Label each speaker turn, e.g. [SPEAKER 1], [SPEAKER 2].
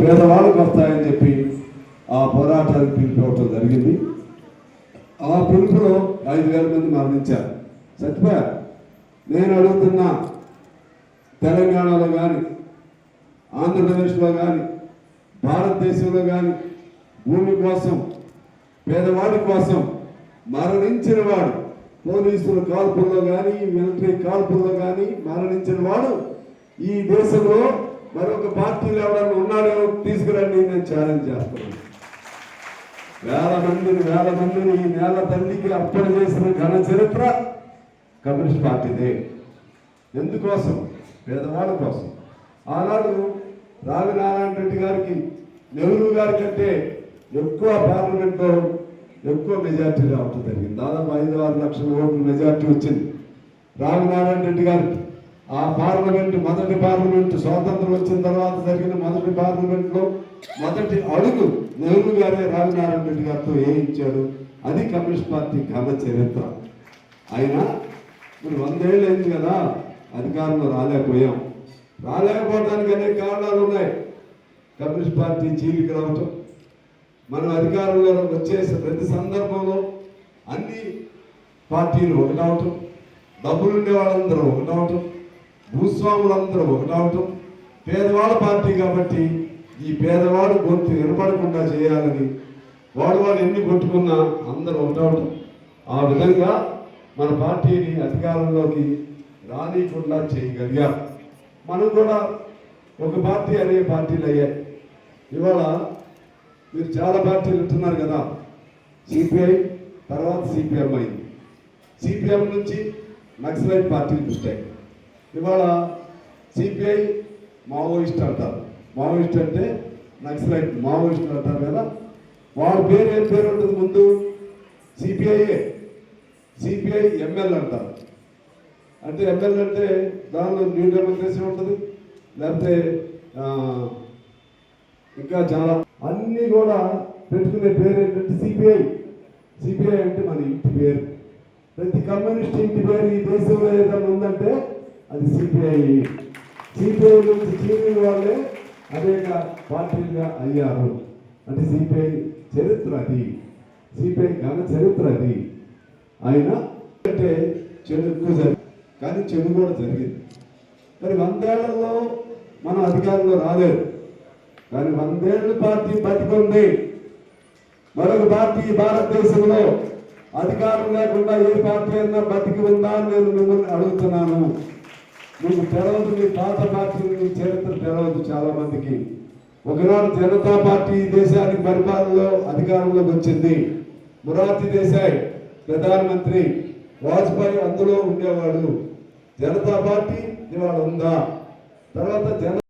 [SPEAKER 1] పేదవాళ్ళకు వస్తాయని చెప్పి ఆ పోరాటానికి పిలిపివ్వటం జరిగింది. ఆ పిలుపులో ఐదు వేల మంది మరణించారు. చచ్చిపోయారు నేను అడుగుతున్నా తెలంగాణలో కానీ ఆంధ్రప్రదేశ్లో కానీ భారతదేశంలో కానీ భూమి కోసం పేదవాడి కోసం మరణించిన వాడు పోలీసుల కాల్పుల్లో కానీ మిలిటరీ కాల్పుల్లో కానీ మరణించిన వాడు ఈ దేశంలో మరొక పార్టీలో ఎవరైనా ఉన్నారో తీసుకురండి నేను ఛాలెంజ్ చేస్తున్నాను వేల మందిని వేల మందిని ఈ నేల తల్లికి అప్పటి చేసిన ఘన చరిత్ర కమ్యూనిస్ట్ పార్టీదే. ఎందుకోసం? పేదవాళ్ళ కోసం. ఆనాడు రావినారాయణ రెడ్డి గారికి నెహ్రూ గారి కంటే ఎక్కువ పార్లమెంట్లో ఎక్కువ మెజార్టీ రావటం జరిగింది. దాదాపు ఐదు ఆరు లక్షల ఓట్లు మెజార్టీ వచ్చింది రావినారాయణ రెడ్డి గారికి. ఆ పార్లమెంట్ మొదటి పార్లమెంట్ స్వాతంత్రం వచ్చిన తర్వాత జరిగిన మొదటి పార్లమెంట్లో మొదటి అడుగు నెహ్రూ గారే రామనారాయణ రెడ్డి గారితో వేయించాడు. అది కమ్యూనిస్ట్ పార్టీ ఘన చరిత్ర. అయినా ఇప్పుడు వందేళ్ళు అయింది కదా అధికారంలో రాలేకపోయాం. రాలేకపోవడానికి అనేక కారణాలు ఉన్నాయి. కమ్యూనిస్ట్ పార్టీ చీలిక రావటం మనం అధికారంలో వచ్చేసే ప్రతి సందర్భంలో అన్ని పార్టీలు ఒకటవటం డబ్బులుండే వాళ్ళందరూ ఒకటవటం భూస్వాములందరూ ఒకటవటం పేదవాళ్ళ పార్టీ కాబట్టి ఈ పేదవాడు గొంతు నిలబడకుండా చేయాలని వాడు వాడు ఎన్ని కొట్టుకున్నా అందరూ ఒకటవటం ఆ విధంగా మన పార్టీని అధికారంలోకి రానియకుండా చేయగలిగారు మనం కూడా ఒక పార్టీ అనే పార్టీలు అయ్యాయి ఇవాళ మీరు చాలా పార్టీలు ఉంటున్నారు కదా. సిపిఐ తర్వాత సిపిఎం అయింది. సిపిఎం నుంచి నక్సలైట్ పార్టీలు పుట్టాయి. ఇవాళ సిపిఐ మావోయిస్ట్ అంటారు. మావోయిస్ట్ అంటే నక్సలైట్ మావోయిస్ట్ అంటారు కదా. వాళ్ళ పేరు ఏం పేరు ఉంటుంది ముందు? సిపిఐఏ. సిపిఐ ఎంఎల్ అంటారు. అంటే ఎంఎల్ అంటే దానిలో న్యూ డెమోక్రసీ ఉంటుంది. లేకపోతే ఇంకా చాలా అన్నీ కూడా పెట్టుకునే పేరు ఏంటంటే సిపిఐ. సిపిఐ అంటే మన ఇంటి పేరు. ప్రతి కమ్యూనిస్ట్ ఇంటి పేరు ఈ దేశంలో ఏదైనా ఉందంటే అది సిపిఐ సిపిఐ నుంచి చీరిన వాళ్ళే అనేక పార్టీలుగా అయ్యారు. అంటే సిపిఐ చరిత్ర అది. సిపిఐ ఘన చరిత్ర అది. అయినా అంటే చెడు ఎక్కువ జరిగింది. కానీ చెడు కూడా జరిగింది. మరి వందేళ్ళలో మనం అధికారంలో రాలేదు. కానీ వందేళ్ళు పార్టీ బతికుంది మరొక పార్టీ భారతదేశంలో అధికారం లేకుండా ఏ పార్టీ అయినా బతికి ఉందా నేను మిమ్మల్ని అడుగుతున్నాను. మీకు తెలవదు మీ పాత పార్టీ మీ చరిత్ర తెలవదు చాలా మందికి. ఒకనాడు జనతా పార్టీ దేశానికి పరిపాలనలో అధికారంలోకి వచ్చింది. మురార్జీ దేశాయ్ ప్రధానమంత్రి వాజ్పేయి అందులో ఉండేవాడు. జనతా పార్టీ ఇవాళ ఉందా? తర్వాత జన